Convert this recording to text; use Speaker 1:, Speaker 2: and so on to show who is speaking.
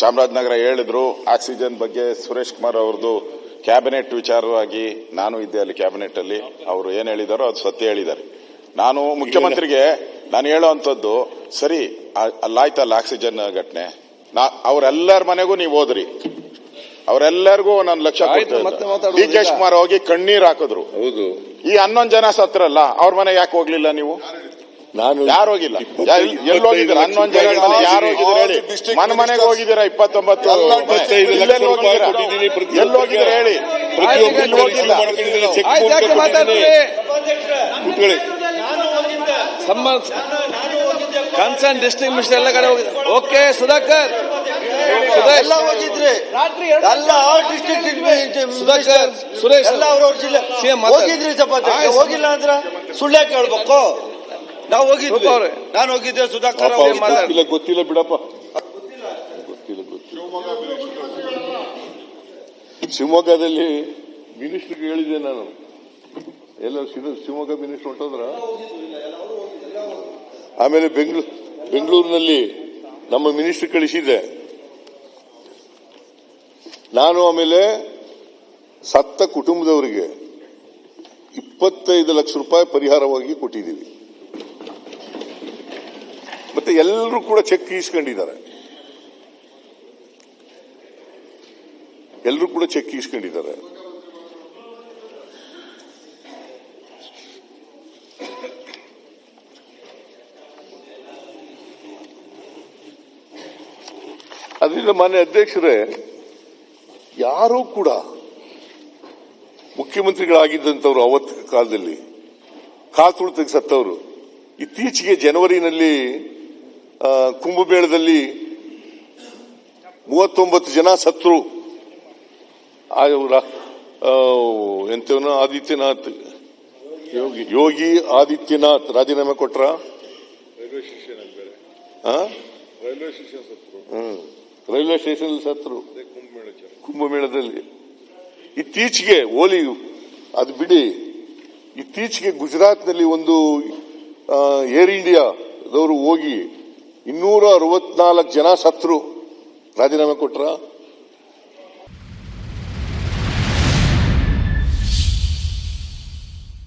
Speaker 1: ಚಾಮರಾಜನಗರ ಹೇಳಿದ್ರು ಆಕ್ಸಿಜನ್ ಬಗ್ಗೆ ಸುರೇಶ್ ಕುಮಾರ್ ಅವರದು ಕ್ಯಾಬಿನೆಟ್ ವಿಚಾರವಾಗಿ ನಾನು ಇದ್ದೆ ಅಲ್ಲಿ ಕ್ಯಾಬಿನೆಟ್ ಅಲ್ಲಿ ಅವರು ಏನ್ ಹೇಳಿದಾರೋ ಅದು ಸತ್ಯ ಹೇಳಿದ್ದಾರೆ. ನಾನು ಮುಖ್ಯಮಂತ್ರಿಗೆ ನಾನು ಹೇಳೋವಂಥದ್ದು ಸರಿ ಆ- ಅಲ್ಲಾಯ್ತಲ್ಲ ಆಕ್ಸಿಜನ್ ಘಟನೆ. ನಾ ಅವರೆಲ್ಲರ ಮನೆಗೂ ನೀವು ಹೋದ್ರಿ. ಅವರೆಲ್ಲರಿಗೂ ನಾನು ಲಕ್ಷ ಡಿ ಕೆ. ಶಿವಕುಮಾರ್ ಹೋಗಿ ಕಣ್ಣೀರ್ ಹಾಕಿದ್ರು.
Speaker 2: ಹೌದು.
Speaker 1: ಈ ಹನ್ನೊಂದು ಜನ ಸತ್ರಲ್ಲ ಅವ್ರ ಮನೆಗೆ ಯಾಕೆ ಹೋಗ್ಲಿಲ್ಲ ನೀವು?
Speaker 2: ನಾನು
Speaker 1: ಯಾರು ಹೋಗಿಲ್ಲ? ಎಲ್ಲಿ ಹೋಗಿದ್ದೀರಾ? ಹನ್ನೊಂದು ಜನ ಯಾರು ಹೋಗಿದ್ದೀರಾ ಹೇಳಿ. ಮನೆ ಮನೆಗೆ ಹೋಗಿದ್ದೀರಾ ಇಪ್ಪತ್ತೊಂಬತ್ತು?
Speaker 2: ಇಪ್ಪತ್ತೈದು ಲಕ್ಷ
Speaker 1: ಎಲ್ಲೆಲ್ಲಿ
Speaker 2: ರೂಪಾಯಿ
Speaker 1: ಹೋಗಿದ್ದೀರಾ?
Speaker 2: ಕೊಟ್ಟಿದ್ದೀನಿ ಪ್ರತಿ
Speaker 1: ಎಲ್ಲಿ ಹೋಗಿದ್ದೀರಾ ಹೇಳಿ.
Speaker 3: ಸಂಬಂಧ ಕನ್ಸರ್ನ್ ಡಿಸ್ಟ್ರಿಕ್ಟ್ ಮಿನಿಸ್ಟರ್ ಎಲ್ಲ ಕಡೆ ಹೋಗಿದೆ ಓಕೆ ಸುಧಾಕರ್.
Speaker 4: ಎಲ್ಲ ಹೋಗಿದ್ರಿ. ಎಲ್ಲ ಡಿಸ್ಟ್ರಿಕ್ಟ್
Speaker 3: ಸುಧಾಕರ್ ಸುರೇಶ್.
Speaker 4: ಎಲ್ಲ ಅವ್ರವ್ರ ಜಿಲ್ಲೆ. ಹೋಗಿದ್ರಿ
Speaker 3: ಆಯ್ತು.
Speaker 4: ಹೋಗಿಲ್ಲ ಅಂದ್ರ ಸುಳ್ಳ್ಯಾಕ ಹೇಳ್ಬೇಕು. ನಾವು ಹೋಗಿದ್ವಿ. ನಾನು ಹೋಗಿದ್ದೆ ಸುಧಾಕರ್.
Speaker 2: ಗೊತ್ತಿಲ್ಲ ಗೊತ್ತಿಲ್ಲ ಬಿಡಪ್ಪ. ಗೊತ್ತಿಲ್ಲ ಗೊತ್ತಿಲ್ಲ. ಶಿವಮೊಗ್ಗದಲ್ಲಿ ಮಿನಿಸ್ಟರ್ಗೆ ಹೇಳಿದೆ ನಾನು. ಎಲ್ಲ ಶಿವ- ಶಿವಮೊಗ್ಗ ಮಿನಿಸ್ಟರ್ ಹೊಟ್ಟೋದ್ರ ಆಮೇಲೆ ಬೆಂಗಳೂರು ಬೆಂಗಳೂರಿನಲ್ಲಿ ನಮ್ಮ ಮಿನಿಸ್ಟರ್ ಕಳಿಸಿದ್ದೆ. ನಾನು ಆಮೇಲೆ ಸತ್ತ ಕುಟುಂಬದವರಿಗೆ ಇಪ್ಪತ್ತೈದು ಲಕ್ಷ ರೂಪಾಯಿ ಪರಿಹಾರವಾಗಿ ಕೊಟ್ಟಿದ್ದೀವಿ. ಮತ್ತೆ ಎಲ್ಲರೂ ಕೂಡ ಚೆಕ್ ಇಸ್ಕೊಂಡಿದ್ದಾರೆ ಎಲ್ಲರೂ ಕೂಡ ಚೆಕ್ ಇಸ್ಕೊಂಡಿದ್ದಾರೆ ಅದರಿಂದ ಮಾನ್ಯ ಅಧ್ಯಕ್ಷರೇ, ಯಾರೂ ಕೂಡ ಮುಖ್ಯಮಂತ್ರಿಗಳಾಗಿದ್ದಂಥವ್ರು ಅವತ್ತು ಕಾಲದಲ್ಲಿ, ಕಾಲ್ ತುಳಿತಕ್ಕೆ ಸತ್ತವರು ಇತ್ತೀಚೆಗೆ ಜನವರಿನಲ್ಲಿ ಕುಂಭಮೇಳದಲ್ಲಿ ಮೂವತ್ತೊಂಬತ್ತು ಜನ ಸತ್ರು. ಎಂತವನ ಆದಿತ್ಯನಾಥ್ ಯೋಗಿ ಯೋಗಿ ಆದಿತ್ಯನಾಥ್ ರಾಜೀನಾಮೆ ಕೊಟ್ರ? ರೈಲ್ವೆ ಸ್ಟೇಷನ್ ಸತ್ರು. ಕುಂಭಮೇಳದಲ್ಲಿ. ಇತ್ತೀಚೆಗೆ ಓಲಿ ಅದು ಬಿಡಿ ಇತ್ತೀಚೆಗೆ ಗುಜರಾತ್ನಲ್ಲಿ ಒಂದು ಏರ್ ಇಂಡಿಯಾದವರು ಹೋಗಿ ಇನ್ನೂರ ಅರವತ್ನಾಲ್ಕು ಜನ ಸತ್ರು ರಾಜೀನಾಮೆ ಕೊಟ್ರ